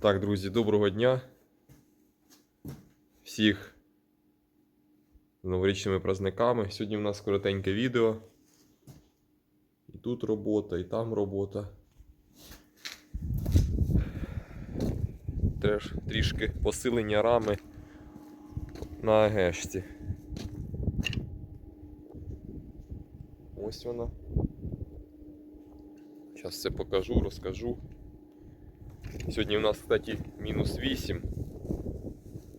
Так, друзі, доброго дня. Всіх з новорічними праздниками. Сьогодні у нас коротеньке відео. І тут робота, і там робота. Теж трішки посилення рами на агешці. Ось вона. Зараз все покажу, розкажу. Сьогодні у нас, кстати, мінус 8.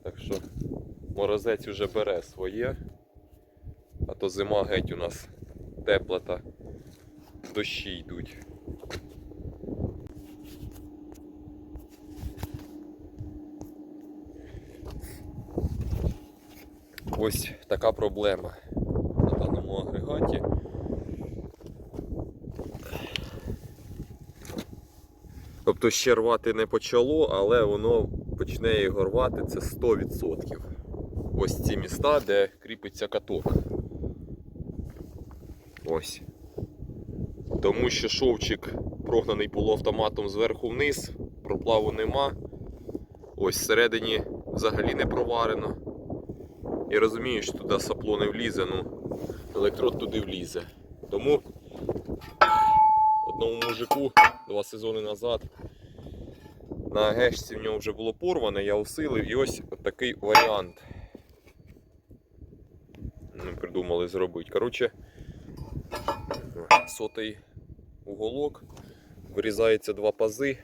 Так що морозець уже бере своє. А то зима геть у нас тепла та дощі йдуть. Ось така проблема на даному агрегаті. Тобто ще рвати не почало, але воно почне його рвати це 100%. Ось ці міста, де кріпиться каток. Ось. Тому що шовчик прогнаний полуавтоматом зверху вниз, проплаву нема. Ось всередині взагалі не проварено. І розумію, що туди сапло не влізе, ну електрод туди влізе. Тому одному мужику два сезони назад на гешці в нього вже було порване, я усилив і ось такий варіант. Ми придумали зробити. Коротше, сотий уголок, вирізається два пази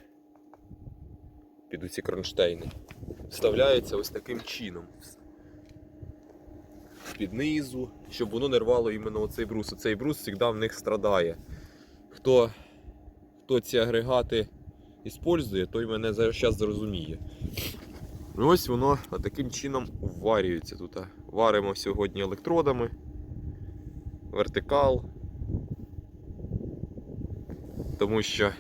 під оці кронштейни. Вставляється ось таким чином. Під низу, щоб воно не рвало іменно оцей брус. Оцей брус завжди в них страдає. Хто, хто ці агрегати іспользує, той мене зараз зрозуміє. Ну ось воно таким чином вварюється тут. Варимо сьогодні електродами, вертикал, тому що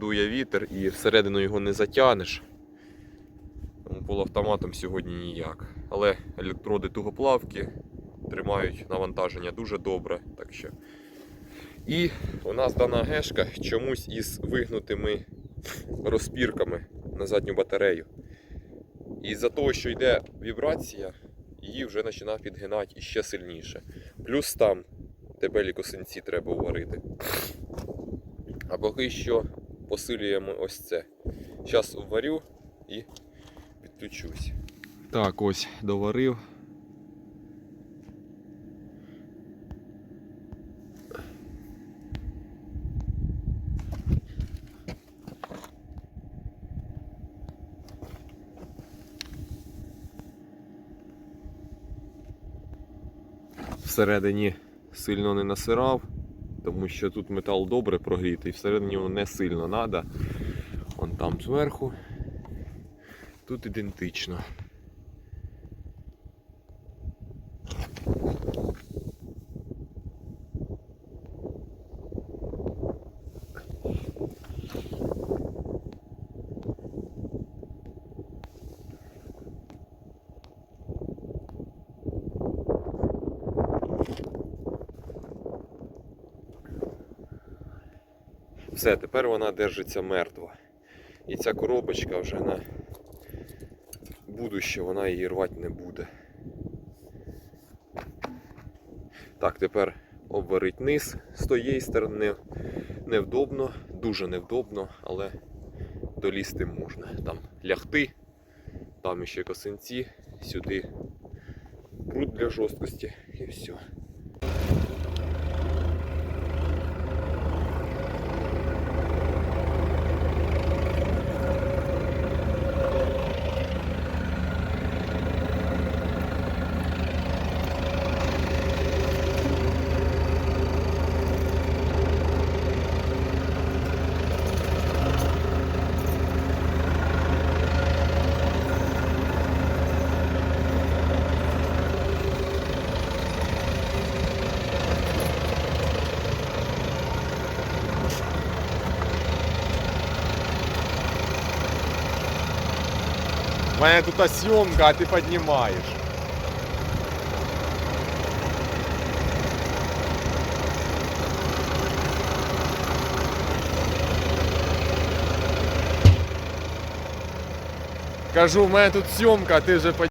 дує вітер і всередину його не затягнеш. Тому полуавтоматом сьогодні ніяк. Але електроди тугоплавки тримають навантаження дуже добре. Так що. І у нас дана гешка чомусь із вигнутими розпірками на задню батарею. І за того, що йде вібрація, її вже починав підгинати іще сильніше. Плюс там дебелі косинці треба варити. А поки що посилюємо ось це. Зараз варю і підключусь. Так, ось доварив. Всередині сильно не насирав, тому що тут метал добре прогрітий, всередині його не сильно треба. Вон там зверху. Тут ідентично. Все, тепер вона держиться мертво. І ця коробочка вже на будуще вона її рвати не буде. Так, тепер обварить низ з тієї сторони. Невдобно, дуже невдобно, але долізти можна. Там лягти, там ще косинці, сюди прут для жорсткості і все. У мене тут съемка, а ти піднімаєш. Кажу, у мене тут сьомка, а ти вже по